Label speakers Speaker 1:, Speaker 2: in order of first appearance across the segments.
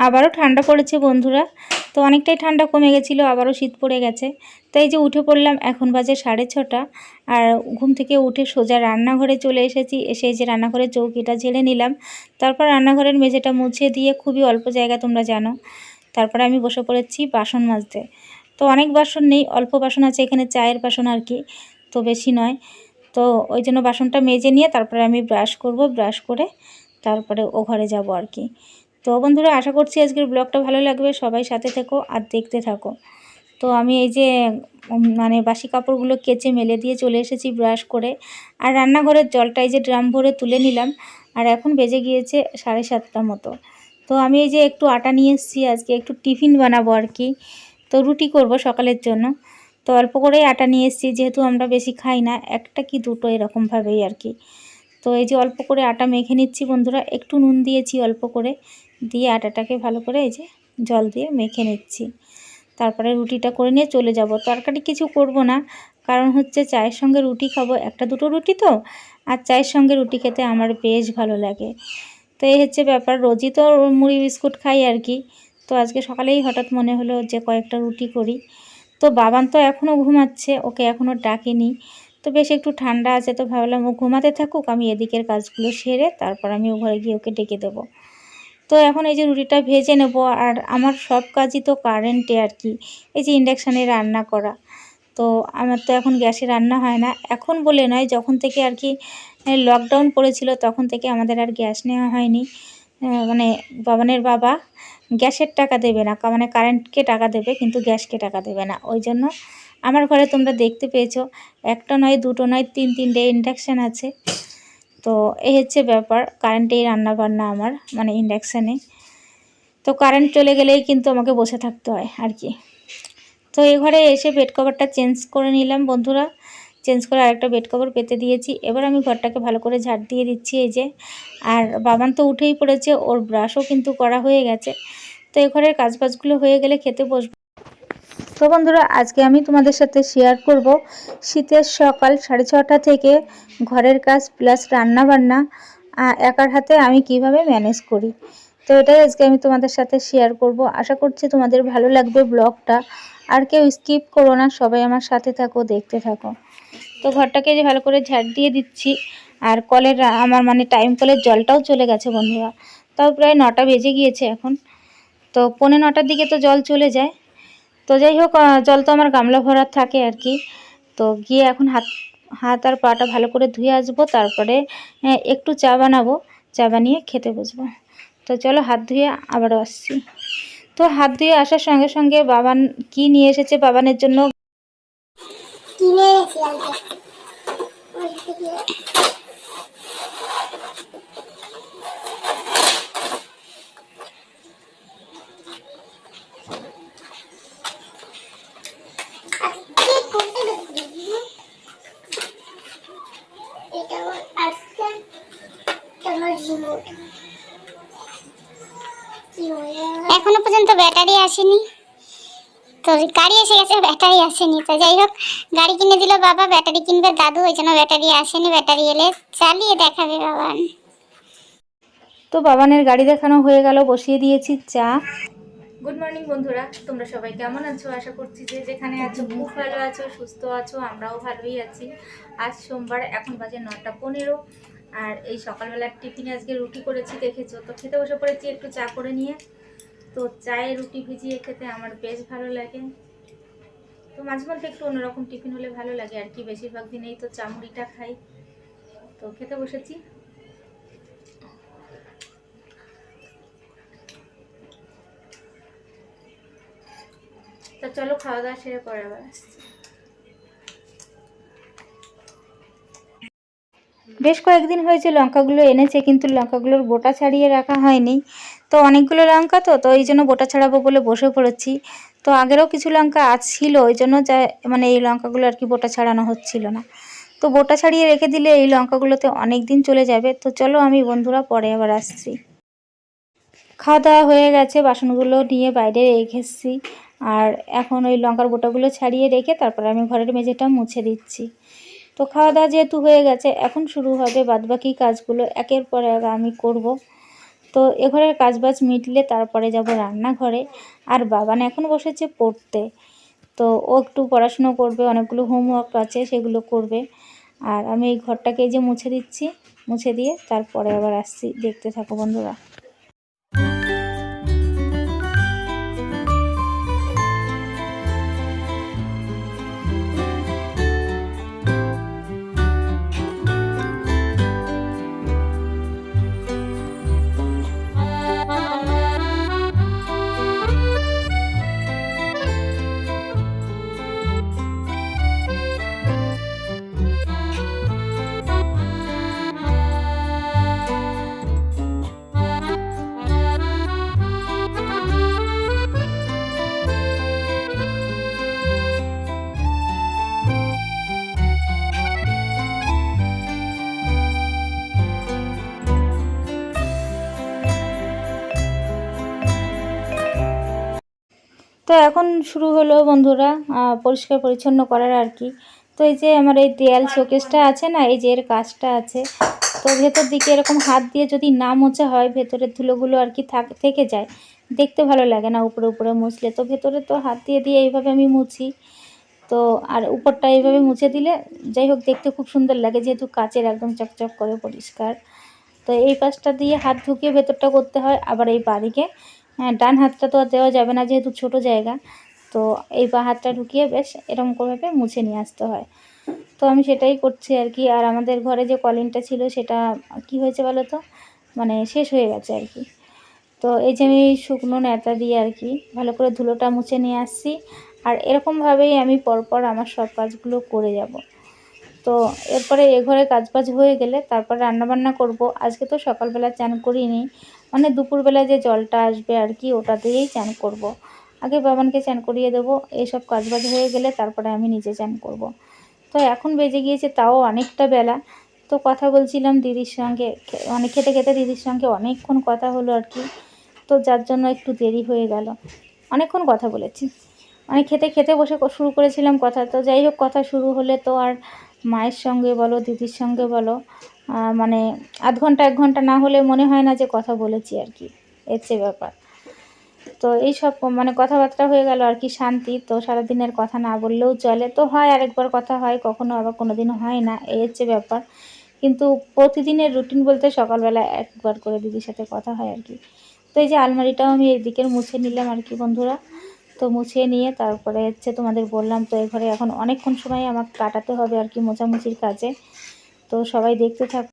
Speaker 1: আবারও ঠান্ডা পড়েছে বন্ধুরা। তো অনেকটাই ঠান্ডা কমে গেছিল, আবারও শীত পড়ে গেছে। তাই যে উঠে পড়লাম, এখন বাজে সাড়ে ছটা। আর ঘুম থেকে উঠে সোজা রান্নাঘরে চলে এসেছি। এসে যে রান্নাঘরের চৌকিটা ঝেড়ে নিলাম। তারপর রান্নাঘরের মেঝেটা মুছে দিয়ে খুবই অল্প জায়গা তোমরা জানো। তারপরে আমি বসে পড়েছি বাসন মাজতে। তো অনেক বাসন নেই, অল্প বাসন আছে এখানে চায়ের বাসন আর কি, তো বেশি নয়। তো ওই জন্য বাসনটা মেজে নিয়ে তারপরে আমি ব্রাশ করব, ব্রাশ করে তারপরে ও ঘরে যাব আর কি। তো বন্ধুরা, আশা করছি আজকের ব্লগটা ভালো লাগবে। সবাই সাথে থেকো আর দেখতে থাকো। তো আমি এই যে মানে বাসি কাপড়গুলো কেচে মেলে দিয়ে চলে এসেছি ব্রাশ করে। আর রান্নাঘরের জলটা এই যে ড্রাম ভরে তুলে নিলাম। আর এখন বেজে গিয়েছে সাড়ে সাতটা মতো। তো আমি এই যে একটু আটা নিয়ে এসেছি, আজকে একটু টিফিন বানাবো আর কি। তো রুটি করব সকালের জন্য। তো অল্প করেই আটা নিয়ে এসেছি, যেহেতু আমরা বেশি খাই না, একটা কি দুটো এরকমভাবেই আর কি। তো এই যে অল্প করে আটা মেখে নিচ্ছি বন্ধুরা, একটু নুন দিয়েছি অল্প করে। দিয়ে আটাটাকে ভালো করে এই যে জল দিয়ে মেখে নিচ্ছি। তারপরে রুটিটা করে নিয়ে চলে যাব। তরকারি কিছু করব না, কারণ হচ্ছে চায়ের সঙ্গে রুটি খাব, একটা দুটো রুটি তো, আর চায়ের সঙ্গে রুটি খেতে আমার বেশ ভালো লাগে। তো এই হচ্ছে ব্যাপার, রোজই তো মুড়ি বিস্কুট খাই আর কি। তো আজকে সকালেই হঠাৎ মনে হলো যে কয়েকটা রুটি করি। তো বাবান তো এখনও ঘুমাচ্ছে, ওকে এখনও ডাকিনি। তো বেশ একটু ঠান্ডা আছে, তো ভাবলাম ও ঘুমাতে থাকুক, আমি এদিকের কাজগুলো সেরে তারপর আমি ও ঘরে গিয়ে ওকে ডেকে দেবো। তো এখন এই যে রুটিটা ভেজে নেব আর আমার সব কাজই তো কারেন্টে আর কি। এই যে ইন্ডাকশানে রান্না করা। তো আমার তো এখন গ্যাসে রান্না হয় না। এখন বলে নয়, যখন থেকে আর কি লকডাউন পড়েছিল, তখন থেকে আমাদের আর গ্যাস নেওয়া হয়নি। মানে বাবানের বাবা গ্যাসের টাকা দেবে না মানে কারেন্টকে টাকা দেবে, কিন্তু গ্যাসকে টাকা দেবে না। ওই জন্য আমার ঘরে তোমরা দেখতে পেয়েছ, একটা নয়, দুটো নয়, তিন, তিনটে ইন্ডাকশান আছে। তো এই হচ্ছে ব্যাপার কারেন্টেই রান্না বান্না আমার মানে ইন্ডাকশানে তো কারেন্ট চলে গেলেই কিন্তু আমাকে বসে থাকতে হয় আর কি। তো এই ঘরে এসে বেড কভারটা চেঞ্জ করে নিলাম বন্ধুরা। চেঞ্জ করে আরেকটা বেড কভার পেতে দিয়েছি। এবার আমি ঘরটাকে ভালো করে ঝাড় দিয়ে দিচ্ছি এই যে। আর বাবান তো উঠেই পড়েছে, ওর ব্রাশও কিন্তু করা হয়ে গেছে। তো এই ঘরের কাজবাজগুলো হয়ে গেলে খেতে বসবো। তো বন্ধুরা, আজকে আমি তোমাদের সাথে শেয়ার করব শীতের সকাল সাড়ে ছটা থেকে ঘরের কাজ প্লাস রান্না বান্না একার হাতে আমি কীভাবে ম্যানেজ করি। তো এটাই আজকে আমি তোমাদের সাথে শেয়ার করব। আশা করছি তোমাদের ভালো লাগবে ব্লগটা আর কেউ স্কিপ করো না, সবাই আমার সাথে থাকো, দেখতে থাকো। তো ঘরটাকে যে ভালো করে ঝাড় দিয়ে দিচ্ছি, আর কলের, আমার মানে টাইম কলের জলটাও চলে গেছে বন্ধুরা। তাও প্রায় নটা বেজে গিয়েছে এখন। তো পৌনে নটার দিকে তো জল চলে যায়। তো যাই হোক জল তো আমার গামলা ভরা থাকে আর কি। তো গিয়ে এখন হাত হাত আর পাটা ভালো করে ধুয়ে আসব, তারপরে একটু চা বানাবো। চা বানিয়ে খেতে বসবো। তো চলো হাত ধুয়ে আবারও আসছি। তো হাত ধুয়ে আসার সঙ্গে সঙ্গে বাবান, কি নিয়ে এসেছে বাবানের জন্য?
Speaker 2: কিনে এনেছি আজকে ওই থেকে আজকে কোনটা দেখবি? এটা আমার আজকে এটা আমার রিমোট কি মজা
Speaker 3: এখনও পর্যন্ত ব্যাটারি আসেনি। তো গাড়ি এসে গেছে ব্যাটারি আসেনি। তো যাই হোক গাড়ি কিনে দিল বাবা ব্যাটারি কিনবে দাদু ওই জন্য ব্যাটারি আসেনি ব্যাটারি এলে চালিয়ে দেখাবে বাবা।
Speaker 1: তো বাবানের গাড়ি দেখানো হয়ে গেল বসিয়ে দিয়েছি চা। গুড মর্নিং বন্ধুরা তোমরা সবাই কেমন আছো? আশা করছি যে যেখানে আছো খুব ভালো আছো সুস্থ আছো আমরাও ভালোই আছি। আজ সোমবার এখন বাজে নটা পনেরো। আর এই সকালবেলার টিফিনে আজকে রুটি করেছি, দেখেছ? তো খেতে বসে পড়েছি একটু চা করে নিয়ে। তো চায়ে রুটি ভিজিয়ে খেতে আমার বেশ ভালো লাগে। তো মাঝে মধ্যে একটু অন্যরকম টিফিন হলে ভালো লাগে আর কি, বেশিরভাগ দিনেই তো চা মুড়িটা খাই। তো খেতে বসেছি। তা চলো খাওয়া দাওয়া সেরে পরে আবার বেশ কয়েকদিন হয়েছে লঙ্কাগুলো এনেছে, কিন্তু লঙ্কাগুলোর বোটা ছাড়িয়ে রাখা হয়নি। তো অনেকগুলো লঙ্কা তো তো এই জন্য বোটা ছাড়াবো বলে বসে পড়েছি। তো আগেরও কিছু লঙ্কা আজ ছিল, ওই জন্য যা মানে এই লঙ্কাগুলো আর কি বোটা ছাড়ানো হচ্ছিল না। তো বোটা ছাড়িয়ে রেখে দিলে এই লঙ্কাগুলোতে অনেক দিন চলে যাবে। তো চলো আমি বন্ধুরা পরে আবার আসছি। খাওয়া দাওয়া হয়ে গেছে, বাসনগুলো নিয়ে বাইরে রেখে এসেছি। আর এখন ওই লঙ্কার বোটাগুলো ছাড়িয়ে রেখে তারপরে আমি ঘরের মেঝেটা মুছে দিচ্ছি। তো খাওয়া দাওয়া যেহেতু হয়ে গেছে, এখন শুরু হবে বাদবাকি কাজগুলো। একের পর এক আমি করব। তো এ ঘরের কাজবাজ মিটলে তারপরে যাব রান্নাঘরে। আর বাবান এখন বসেছে পড়তে। তো ও একটু পড়াশুনো করবে, অনেকগুলো হোমওয়ার্ক আছে সেগুলো করবে। আর আমি এই ঘরটাকে যে মুছে দিচ্ছি, মুছে দিয়ে তারপরে আবার আসছি। দেখতে থাকো বন্ধুরা। তো এখন শুরু হলো বন্ধুরা পরিষ্কার পরিচ্ছন্ন করার আর কি। তো এই যে আমার এই দেয়াল শোকেসটা আছে না, এই যে এর কাজটা আছে, তো ভেতর দিকে এরকম হাত দিয়ে যদি না মোছা হয়, ভেতরের ধুলোগুলো আর কি থাক যায়, দেখতে ভালো লাগে না উপরে উপরে মুছলে। তো ভেতরে তো হাত দিয়ে দিয়ে এইভাবে আমি মুছি, তো আর উপরটা এইভাবে মুছে দিলে, যাই হোক দেখতে খুব সুন্দর লাগে, যেহেতু কাচের একদম চকচক করে পরিষ্কার। তো এই পাশটা দিয়ে হাত ঢুকিয়ে ভেতরটা করতে হয়, আবার এই বাদিকে। হ্যাঁ ডান হাতটা তো আর দেওয়া যাবে না যেহেতু ছোট জায়গা। তো এই বা হাতটা ঢুকিয়ে বেশ এরকম করে মুছে নিয়ে আসতে হয়। তো আমি সেটাই করছি আর কি। আর আমাদের ঘরে যে কলিনটা ছিল সেটা কি হয়েছে বলো তো? মানে শেষ হয়ে গেছে আর কি। তো এই যে আমি শুকনো নেতা দিয়ে আর কি ভালো করে ধুলোটা মুছে নিয়ে আসছি। আর এরকমভাবেই আমি পরপর আমার সব কাজগুলো করে যাব। তো এরপরে এ ঘরে কাজবাজ হয়ে গেলে তারপর রান্নাবান্না করব। আজকে তো সকালবেলা চান করিনি। মানে দুপুরবেলা যে জলটা আসবে আর কি ওটা দিয়েই চান করব। আগে বাবানকে চান করিয়ে দেবো। এইসব কাজবাজ হয়ে গেলে তারপরে আমি নিজে চান করব। তো এখন বেজে গিয়েছে, তাও অনেকটা বেলা। তো কথা বলছিলাম দিদির সঙ্গে, খে- মানে খেতে খেতে দিদির সঙ্গে অনেকক্ষণ কথা হলো আর কি। তো যার জন্য একটু দেরি হয়ে গেল। অনেকক্ষণ কথা বলেছি। মানে খেতে খেতে বসে শুরু করেছিলাম কথা। তো যাই হোক, কথা শুরু হলে তো আর মায়ের সঙ্গে বলো, দিদির সঙ্গে বলো মানে আধ ঘণ্টা, এক ঘণ্টা না হলে মনে হয় না যে কথা বলেছি আর কি। চেয়ে ব্যাপার। তো এই সব মানে কথাবার্তা হয়ে গেল আর কি শান্তি। তো সারাদিনের কথা না বললেও চলে। তো হয় আরেকবার কথা হয়, কখনো আবার কোনো দিন হয় না এই হচ্ছে ব্যাপার। কিন্তু প্রতিদিনের রুটিন বলতে সকালবেলা একবার করে দিদির সাথে কথা হয় আর কি। তো এই যে আলমারিটাও আমি এদিকের মুছে নিলাম আর কি বন্ধুরা। তো মুছিয়ে নিয়ে তারপরে হচ্ছে তোমাদের বললাম তো এই ঘরে এখন অনেকক্ষণ সময় আমাকে কাটাতে হবে আর কি মোছামুছির কাজে। তো সবাই দেখতে থাক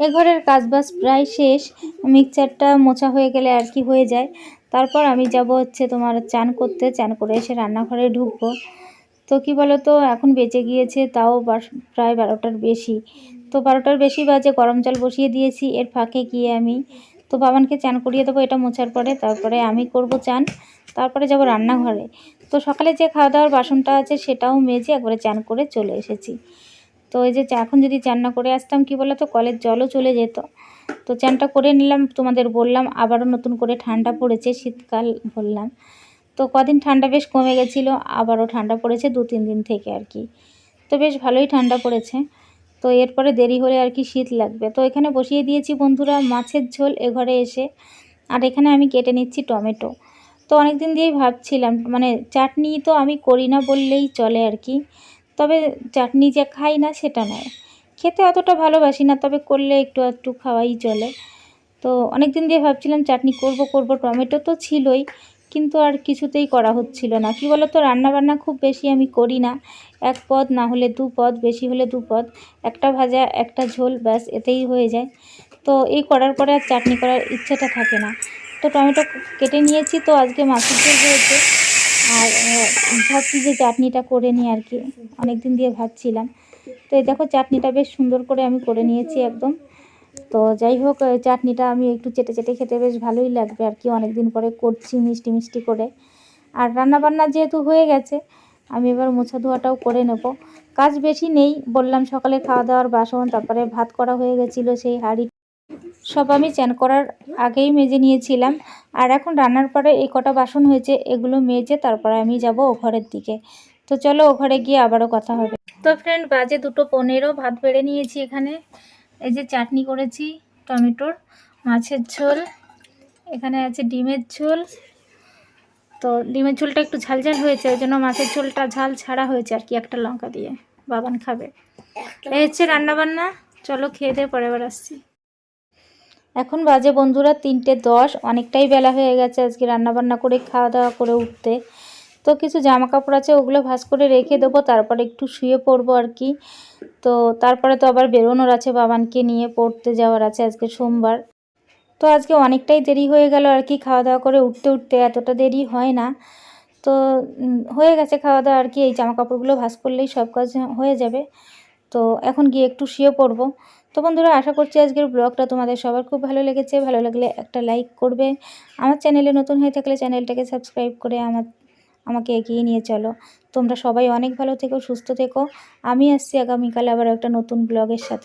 Speaker 1: এ ঘরের কাজবাজ প্রায় শেষ। মিক্সচারটা মোছা হয়ে গেলে আর কি হয়ে যায়। তারপর আমি যাব হচ্ছে তোমার চান করতে। চান করে এসে রান্নাঘরে ঢুকবো। তো কি বলো তো এখন বেঁচে গিয়েছে, তাও প্রায় বারোটার বেশি। তো বারোটার বেশি বাজে, গরম জল বসিয়ে দিয়েছি, এর ফাঁকে গিয়ে আমি তো বাবানকে চান করিয়ে দেবো, এটা মোছার পরে। তারপরে আমি করব চান, তারপরে যাব রান্নাঘরে। তো সকালে যে খাওয়া দাওয়ার বাসনটা আছে, সেটাও মেজে একবারে চান করে চলে এসেছি। তো এই যে এখন যদি চান না করে আসতাম, কি বলো তো কলের জলও চলে যেত। তো চানটা করে নিলাম, তোমাদের বললাম, আবারও নতুন করে ঠান্ডা পড়েছে শীতকাল বললাম। তো কদিন ঠান্ডা বেশ কমে গেছিল, আবারও ঠান্ডা পড়েছে দু তিন দিন থেকে আর কি। তো বেশ ভালোই ঠান্ডা পড়েছে। তো এরপরে দেরি হলে আর কি শীত লাগবে। তো এখানে বসিয়ে দিয়েছি বন্ধুরা মাছের ঝোল এ ঘরে এসে। আর এখানে আমি কেটে নিচ্ছি টমেটো। তো অনেক দিন দিয়েই ভাবছিলাম মানে চাটনি তো আমি করি না বললেই চলে আর কি। তবে চাটনি যে খাই না সেটা নয়। খেতে অতটা ভালোবাসি না, তবে করলে একটু একটু খাওয়াই চলে। তো অনেক দিন দিয়ে ভাবছিলাম চাটনি করব করব, টমেটো তো ছিলই, কিন্তু আর কিছুতেই করা হচ্ছিল না। কি বলো তো রান্নাবান্না খুব বেশি আমি করি না। এক পদ না হলে দু পদ, বেশি হলে দু পদ, একটা ভাজা, একটা ঝোল, ব্যাস, এতেই হয়ে যায়। তো এই করার পরে আর চাটনি করার ইচ্ছাটা থাকে না। তো টমেটো কেটে নিয়েছি, তো আজকে মাছের ঝোল হয়েছে। আর ভাবছি যে চাটনিটা করে নিই আর কি। অনেক দিন দিয়ে ভাবছিলাম। তো এই দেখো, চাটনিটা বেশ সুন্দর করে আমি করে নিয়েছি একদম। তো যাই হোক চাটনিটা আমি একটু চেটে চেটে খেতে বেশ ভালোই লাগবে আর কি। অনেক দিন পরে করছি মিষ্টি মিষ্টি করে। আর রান্নাবান্না যেহেতু হয়ে গেছে, আমি এবার মোছা ধোয়াটাও করে নেব। কাজ বেশি নেই, বললাম সকালে খাওয়া দাওয়ার বাসন, তারপরে ভাত করা হয়ে গেছিল সেই হাঁড়ি সব আমি চ্যান করার আগেই মেজে নিয়েছিলাম। আর এখন রান্নার পরে এই কটা বাসন হয়েছে, এগুলো মেজে তারপরে আমি যাব ও দিকে। তো চলো ও ঘরে গিয়ে আবারও কথা হবে। তো ফ্রেন্ড বাজে দুটো পনেরো, ভাত বেড়ে নিয়েছি এখানে। এই যে চাটনি করেছি, টমেটোর, মাছের ঝোল, এখানে আছে ডিমের ঝোল। তো ডিমের ঝোলটা একটু ঝাল ঝাল হয়েছে, ওই জন্য মাছের ঝোলটা ঝাল ছাড়া হয়েছে আর কি, একটা লঙ্কা দিয়ে। বাবান খাবে। এই হচ্ছে রান্নাবান্না। চলো খেয়ে দিয়ে পরে আসছি। এখন বাজে বন্ধুরা তিনটে দশ, অনেকটাই বেলা হয়ে গেছে আজকে রান্নাবান্না করে খাওয়া দাওয়া করে উঠতে। তো কিছু জামা কাপড় আছে, ওগুলো ভাঁজ করে রেখে দেবো, তারপরে একটু শুয়ে পড়ব আর কি। তো তারপরে তো আবার বেরোনোর আছে, বাবানকে নিয়ে পড়তে যাওয়ার আছে আজকে সোমবার। তো আজকে অনেকটাই দেরি হয়ে গেল আর কি খাওয়া দাওয়া করে উঠতে উঠতে, এতটা দেরি হয় না। তো হয়ে গেছে খাওয়া দাওয়া আর কি, এই জামা কাপড়গুলো ভাঁজ করলেই সব কাজ হয়ে যাবে। তো এখন গিয়ে একটু শুয়ে পড়ব। তো বন্ধুরা, আশা করছি আজকের ব্লগটা তোমাদের সবার খুব ভালো লেগেছে। ভালো লাগলে একটা লাইক করবে। আমার চ্যানেলে নতুন হয়ে থাকলে চ্যানেলটাকে সাবস্ক্রাইব করে আমার, আমাকে এগিয়ে নিয়ে চলো। তোমরা সবাই অনেক ভালো থেকো, সুস্থ থেকো। আমি আসছি আগামীকাল আবার একটা নতুন ব্লগের সাথে।